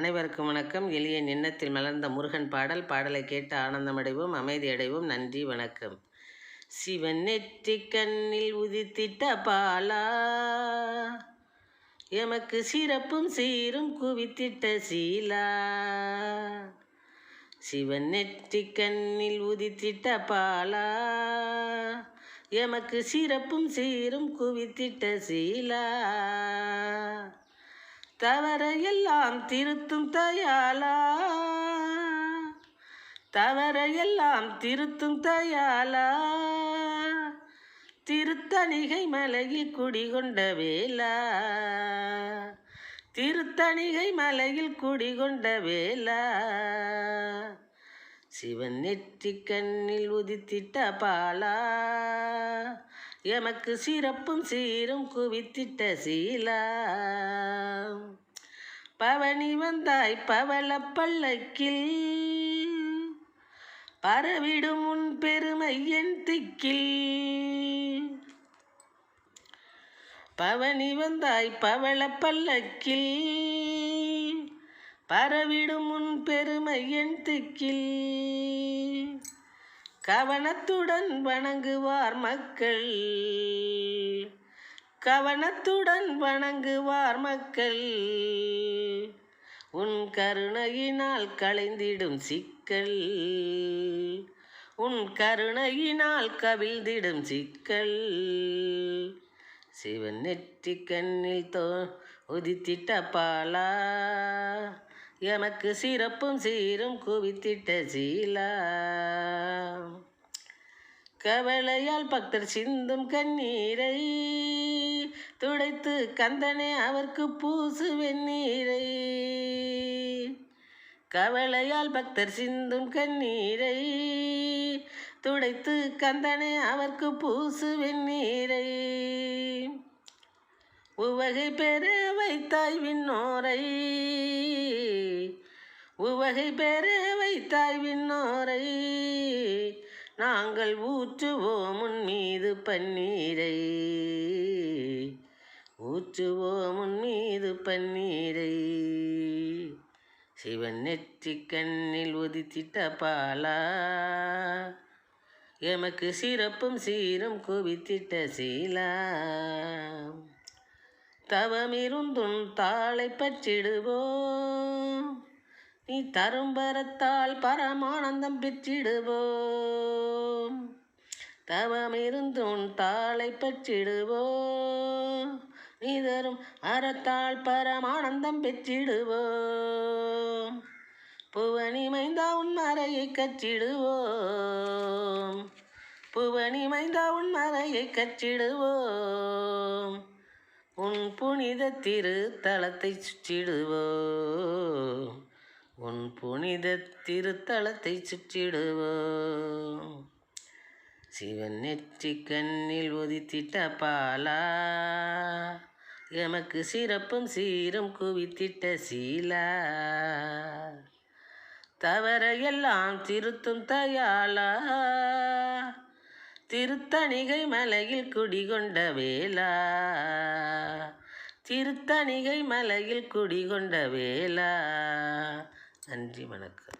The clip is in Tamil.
அனைவருக்கும் வணக்கம். எளிய எண்ணத்தில் மலர்ந்த முருகன் பாடல் பாடலை கேட்டு ஆனந்தமடைவோம். அமைதி அடைவோம். நன்றி வணக்கம். சிவன் நெற்றி கண்ணில் உதித்திட்ட பாலா எமக்கு சிறப்பும் சீரும் குவித்திட்ட சீலா. சிவன் நெற்றி கண்ணில் உதித்திட்ட பாலா எமக்கு சிறப்பும் சீரும் குவித்திட்ட சீலா. தவறையெல்லாம் திருத்தும் தயாலா தவறையெல்லாம் திருத்தும் தயாலா திருத்தணிகை மலையில் குடிகொண்ட வேலா திருத்தணிகை மலையில் குடிகொண்ட வேலா சிவன் நெற்றி கண்ணில் உதித்திட்ட பாலா. எமக்கு சிறப்பும் சீரும் குவித்திட்ட சீலா. பவனி வந்தாய் பவள பல்லக்கில். பரவிடும் உன் பெருமை என் திக்கில். பவனி வந்தாய் பவள பல்லக்கில். பரவிடும் உன் பெருமை என் திக்கில். கவனத்துடன் வணங்குவார் மக்கள். கவனத்துடன் வணங்குவார் மக்கள். உன் கருணையினால் களைந்திடும் சிக்கல். உன் கருணையினால் கவிழ்ந்திடும் சிக்கல். சிவன் நெற்றி கண்ணில் தோ உதித்திட்ட பாலா. எமக்கு சிறப்பும் சீரும் குவித்திட்ட சீலா. கவலையால் பக்தர் சிந்தும் கண்ணீரை துடைத்து கந்தனே அவர்க்கு பூசு வெந்நீரை. கவலையால் பக்தர் சிந்தும் கண்ணீரை துடைத்து கந்தனே அவர்க்கு பூசு வெந்நீரை. உவகை பெற வைத்தாய் விண்ணோரை உவகை பெற வைத்தாய் விண்ணோரை. நாங்கள் ஊற்றுவோம் உன் மீது பன்னீரை. ஊற்றுவோம் உன் மீது பன்னீரை. சிவன் நெற்றி கண்ணில் உதித்திட்ட பாலா. எமக்கு சிறப்பும் சீரும் குவித்திட்ட சீலா. தவமிருந்தும் தாளை பற்றிடுவோம். நீ தரும் பரத்தால் பரமானந்தம் பெற்றிடுவோம். தவமிருந்தும் தாளை பெற்றிடுவோம். நீ தரும் அறத்தால் பரமானந்தம் பெற்றிடுவோம். புவனி மைந்தா உன் மறையை கற்றிடுவோம். புவனி மைந்தா உன் மறையை கற்றிடுவோம். உன் புனித திருத்தலத்தை சுற்றிடுவோம். உன் புனித திருத்தலத்தை சுற்றிடுவோம். சிவன் நெற்றி கண்ணில் ஒதித்திட்ட பாலா எமக்கு சிறப்பும் சீரும் குவித்திட்ட சீலா. தவறையெல்லாம் திருத்தும் தயாலா திருத்தணிகை மலையில் குடிகொண்ட வேலா திருத்தணிகை மலையில் குடிகொண்ட வேலா நன்றி வணக்கம்.